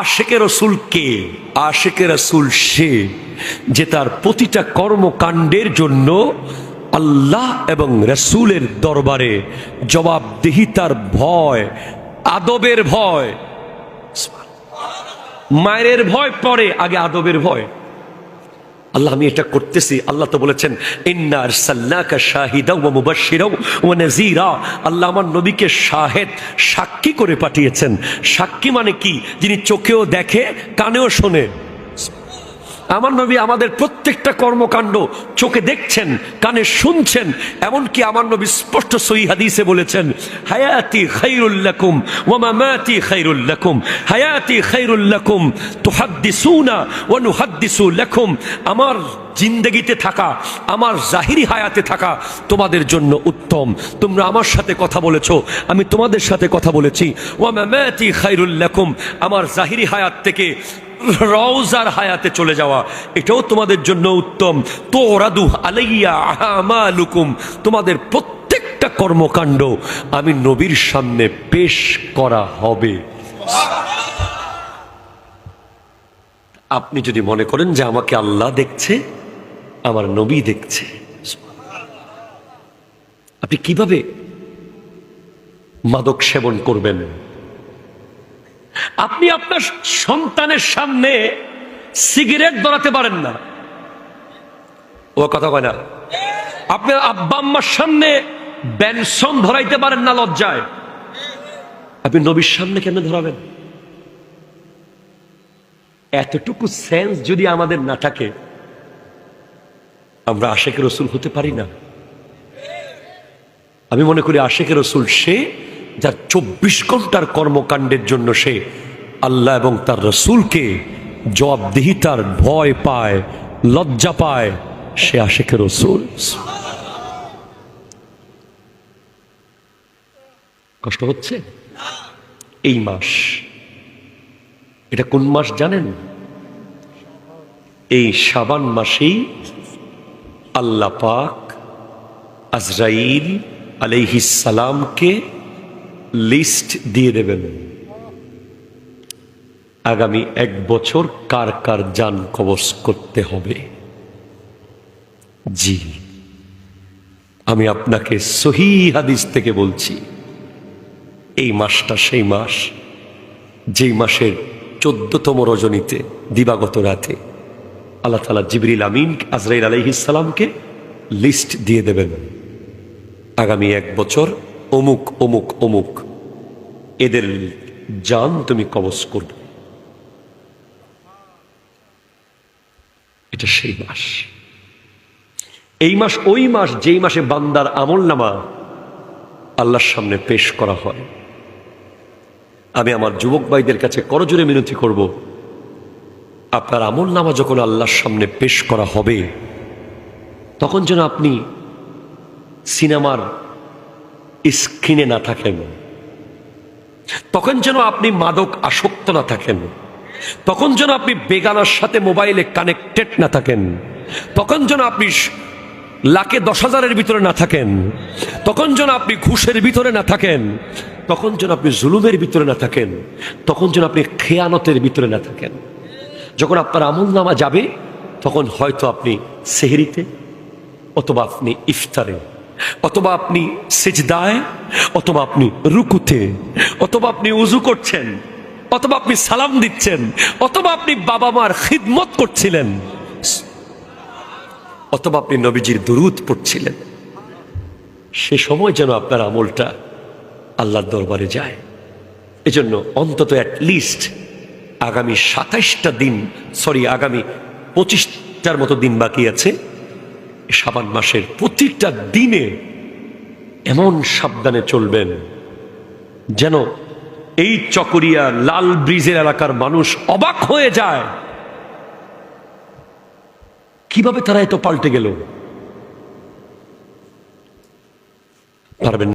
আশেকে রসুল কে? আশেকে রসুল সে, যে তার প্রতিটা কর্মকাণ্ডের জন্য আল্লাহ এবং রসুলের দরবারে জবাবদিহিতার ভয়, আদবের ভয়। মায়ের ভয় পরে, আগে আদবের ভয়। আল্লাহ, আমি এটা করতেছি। আল্লাহ তো বলেছেন ইন্নার সাল্লাকা শাহিদা ও মুবাশশিরা ও নাজিরা আল্লাহ আমার নবীকে শাহেদ, সাক্ষী করে পাঠিয়েছেন। সাক্ষী মানে কি? যিনি চোখেও দেখে, কানেও শোনে। আমার নবী আমাদের প্রত্যেকটা কর্মকাণ্ড চোখে দেখছেন, কানে শুনছেন, এমনকি আমার নবী স্পষ্ট সহি হাদিসে বলেছেন, হায়াতি খাইরুল্লাকুম ও মামাতি খাইরুল্লাকুম হায়াতি খাইরুল্লাকুম তুহাদ্দিসুনা ওয়া নুহাদ্দিসু লাকুম। আমার জিন্দগিতে থাকা, আমার জাহিরি হায়াতে থাকা তোমাদের জন্য উত্তম। তোমরা আমার সাথে কথা বলেছ, আমি তোমাদের সাথে কথা বলেছি। ওয়া মামাতি খাইরুল্লাকুম আমার জাহিরি হায়াত থেকে রওজার হায়াতে চলে যাওয়া, এটাও তোমাদের জন্য উত্তম। তোরাদু আলাইয়া আমালুকুম, তোমাদের প্রত্যেকটা কর্মকাণ্ড আমি নবীর সামনে পেশ করা হবে। আপনি যদি মনে করেন যে আমাকে আল্লাহ দেখছে আমার নবী দেখছে। আপনি কীভাবে মাদক সেবন করবেন? আপনি আপনার সন্তানের সামনে সিগারেট ধরাতে পারেন না। ও কথা কয় না। আপনার আব্বা আম্মার সামনে ব্যানসন ধরাইতে পারেন না লজ্জায়। আপনি নবীর সামনে কেন ধরাবেন? এতটুকু সেন্স যদি আমাদের না থাকে আমরা আশেখ রসুল হতে পারি না। আমি মনে করি আশেখ রসুল সে, যার চব্বিশ ঘণ্টার কর্মকাণ্ডের জন্য সে আল্লাহ এবং তার রসুলকে জবাবদিহিতার ভয় পায়, লজ্জা পায়, সে আশেখ রসুল। কষ্ট হচ্ছে? এই মাস। এটা কোন মাস জানেন? এই সাবান মাসেই আল্লাহ পাক আজরাইল আলাইহিসালামকে লিস্ট দিয়ে দেবেন। আগামী এক বছর কার কার যান কবচ করতে হবে? জি, আমি আপনাকে সহি হাদিস থেকে বলছি। এই মাসটা সেই মাস, যেই মাসের চোদ্দতম রজনীতে দিবাগত রাতে আল্লাহ তালা জিবরিল আমিন আজরাইল আলহিসামকে লিস্ট দিয়ে দেবেন। আগামী এক বছর অমুক অমুক অমুক এদের জান তুমি কবচ করবে। এটা সেই মাস। এই মাস, ওই মাস যেই মাসে বান্দার আমল নামা আল্লাহর সামনে পেশ করা হয়। আমি আমার যুবক ভাইদের কাছে করজোরে মিনতি করব। আপনার আমল নামা যখন আল্লাহর সামনে পেশ করা হবে, তখন যেন আপনি সিনেমার স্ক্রিনে না থাকেন। তখন যেন আপনি মাদক আসক্ত না থাকেন। তখন যেন আপনি বেগানার সাথে মোবাইলে কানেক্টেড না থাকেন। তখন যেন আপনি লাখে দশ হাজারের ভিতরে না থাকেন। তখন যেন আপনি ঘুষের ভিতরে না থাকেন। তখন যেন আপনি জুলুমের ভিতরে না থাকেন। তখন যেন আপনি খেয়ানতের ভিতরে না থাকেন। যখন আপনার আমল নামা যাবে, তখন হয়তো আপনি সেহরিতে, অথবা আপনি ইফতারে, অথবা আপনি সেজদায়, অথবা আপনি রুকুতে, অথবা আপনি উজু করছেন, অথবা আপনি সালাম দিচ্ছেন, অথবা আপনি বাবা মার খিদমত করছিলেন, অথবা আপনি নবীজির দুরুদ পড়ছিলেন, সে সময় যেন আপনার আমলটা আল্লাহর দরবারে যায়। এজন্য অন্তত অ্যাটলিস্ট আগামী সাতাইশটা দিন, সরি, আগামী পঁচিশটার মতো দিন বাকি আছে। সাবান মাসের প্রতিটা দিনে এমন সাবধানে চলবেন যেন এই চকরিয়া লাল ব্রিজের এলাকার মানুষ অবাক হয়ে যায়। কীভাবে তারা এত পাল্টে গেল? পারবেন